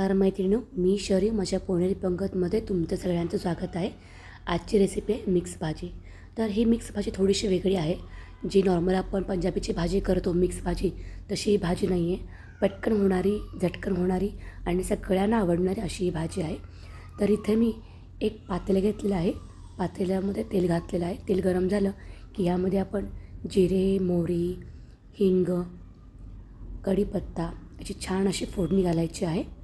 तर मैत्रिणी मी शरी माझ्या पुणेरी पंगतमध्ये तुमचं सगळ्यांचं स्वागत आहे. आजची रेसिपी आहे मिक्स भाजी. तर ही मिक्स भाजी थोडीशी वेगळी आहे. जी नॉर्मल आपण पंजाबीची भाजी करतो मिक्स भाजी तशी ही भाजी नाही आहे पटकन होणारी झटकन होणारी आणि सगळ्यांना आवडणारी अशी ही भाजी आहे. तर इथे मी एक पातेलं घेतलेलं आहे. पातेल्यामध्ये तेल घातलेलं आहे. तेल गरम झालं की यामध्ये आपण जिरे मोहरी हिंग कढीपत्ता याची छान अशी फोडणी घालायची आहे.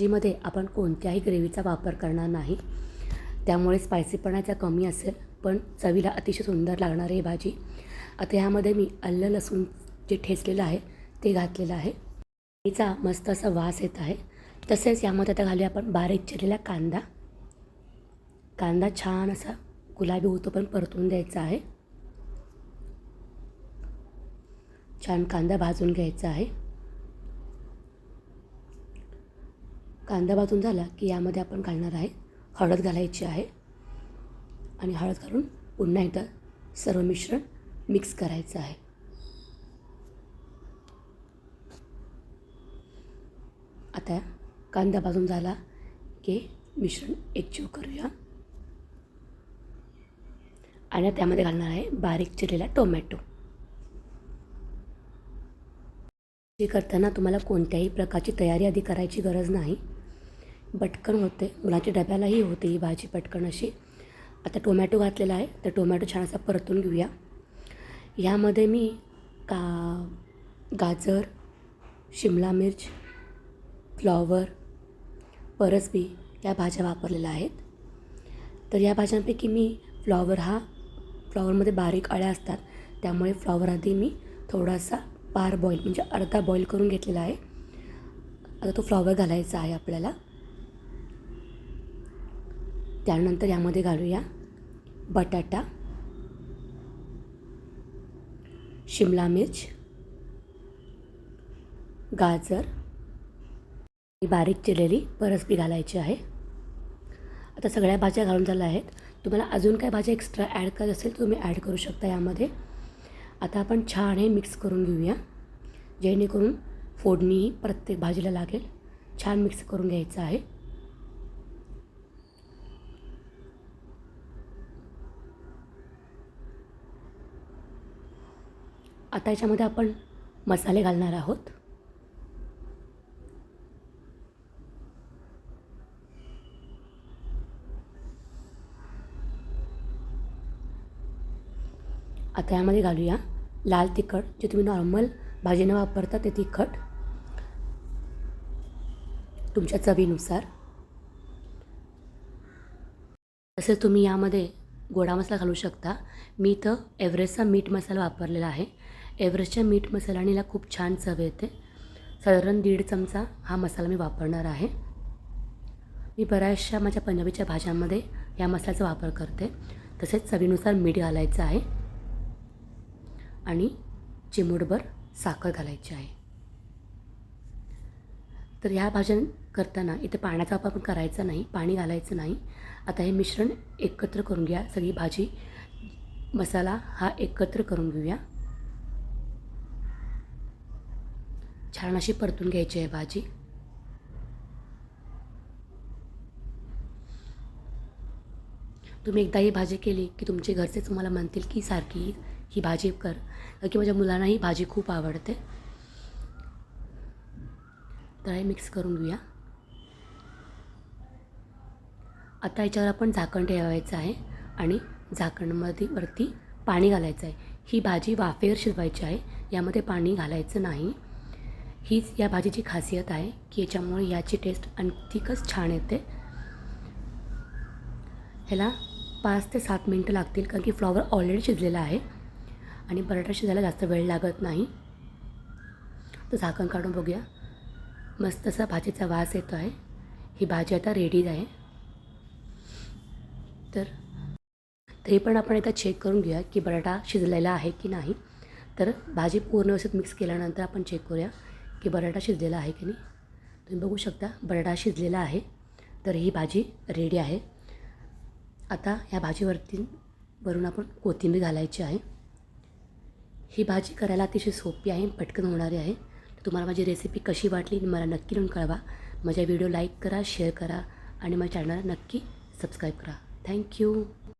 भाजीमध्ये आपण कोणत्याही ग्रेव्हीचा वापर करणार नाही. त्यामुळे स्पायसीपणाचा कमी असेल पण चवीला अतिशय सुंदर लागणारी ही भाजी. आता ह्यामध्ये मी अल्ल लसूण जे ठेचलेलं आहे ते घातलेलं आहे. भाजीचा मस्त असा वास येत आहे. तसेच यामध्ये आता घालूया आपण बारीक चिरलेला कांदा. कांदा छान असा गुलाबी होतो पण परतून द्यायचा आहे. छान कांदा भाजून घ्यायचा आहे. कांदा भाजून झाला की यामध्ये आपण घालणार आहे हळद घालायची आहे. आणि हळद घालून पुन्हा एकदा सर्व मिश्रण मिक्स करायचं आहे. आता कांदा भाजून झाला की मिश्रण एकजीव करूया. आणि त्यामध्ये घालणार आहे बारीक चिरलेला टोमॅटो. जे करताना तुम्हाला कोणत्याही प्रकारची तयारी आधी करायची गरज नाही. पटकन होते. मुलाच्या डब्यालाही होते ही भाजी पटकन अशी. आता टोमॅटो घातलेला आहे. तर टोमॅटो छान असा परतून घेऊया. ह्यामध्ये मी का गाजर शिमला मिर्च फ्लॉवर परसबी या भाज्या वापरलेल्या आहेत. तर या भाज्यांपैकी मी फ्लॉवर हा फ्लॉवरमध्ये बारीक अळ्या असतात. त्यामुळे फ्लॉवर आधी मी थोडासा पार बॉईल म्हणजे अर्धा बॉईल करून घेतलेला आहे. आता तो फ्लॉवर घालायचा आहे आपल्याला. त्यानंतर यामध्ये घालूया बटाटा शिमला मिर्च गाजर बारीक चिरलेली परसबी घालायची आहे. आता सगळ्या भाज्या घालून झाल्या आहेत. तुम्हाला अजून काय भाज्या एक्स्ट्रा ॲड करायचं असेल तर तुम्ही ॲड करू शकता यामध्ये. आता आपण छान हे मिक्स करून घेऊया. जेणेकरून फोडणीही प्रत्येक भाजीला लागेल. छान मिक्स करून घ्यायचं आहे. आता याच्यामध्ये आपण मसाले घालणार आहोत. आता यामध्ये घालूया लाल तिखट जे तुम्ही नॉर्मल भाजीनं वापरता ते तिखट. तुमच्या चवीनुसार. तसेच तुम्ही यामध्ये गोडा मसाला घालू शकता. मी इथं एव्हरेस्टचा मीठ मसाला वापरलेला आहे. एव्हरेस्टच्या मीठ मसाल्यानेला खूप छान चव येते. साधारण दीड चमचा हा मसाला मी वापरणार आहे. मी बऱ्याचशा माझ्या पंजाबीच्या भाज्यांमध्ये या मसाल्याचा वापर करते. तसेच चवीनुसार मीठ घालायचं आहे. आणि चिमूटभर साखर घालायची आहे. तर ह्या भाज्या करताना इथे पाण्याचा वापर पण करायचा नाही पाणी घालायचं नाही. आता हे मिश्रण एकत्र करून घ्या. सगळी भाजी मसाला हा एकत्र करून घेऊया. छान अशी परतून घ्यायची आहे भाजी. तुम्ही एकदा ही भाजी केली की तुमचे घरचे तुम्हाला म्हणतील की सारखी ही भाजी कर. की माझ्या मुलांना ही भाजी खूप आवडते. तर हे मिक्स करून घेऊया. आता याच्यावर आपण झाकण ठेवायचं आहे आणि झाकणमध्ये वरती पाणी घालायचं आहे. ही भाजी वाफेवर शिजवायची आहे. यामध्ये पाणी घालायचं नाही. हीच या भाजीची खासियत आहे की याच्यामुळे याची टेस्ट आणखीकच छान येते. ह्याला पाच ते सात मिनटं लागतील कारण की फ्लॉवर ऑलरेडी शिजलेला आहे आणि बटाटा शिजायला जास्त वेळ लागत नाही. तर झाकण काढून बघूया. मस्त असा भाजीचा वास येतो आहे. ही भाजी आता रेडीच आहे. तर तरी पण आपण एकदा चेक करून घेऊया की बटाटा शिजलेला आहे की नाही. तर भाजी पूर्ण व्यवस्थित मिक्स केल्यानंतर आपण चेक करूया. की बटाटा शिजलेला आहे की नाही? तुम्ही बघू शकता बटाटा शिजलेला आहे. तर ही भाजी रेडी आहे. आता ह्या भाजीवरती वरून आपण कोथिंबीर घालायची आहे. ही भाजी करायला अतिशय सोपी आहे पटकन होणारी आहे. तुम्हाला माझी रेसिपी कशी वाटली मला नक्की लिहून कळवा. माझ्या व्हिडिओ लाईक करा शेअर करा आणि माझ्या चॅनलला नक्की सबस्क्राईब करा. थँक्यू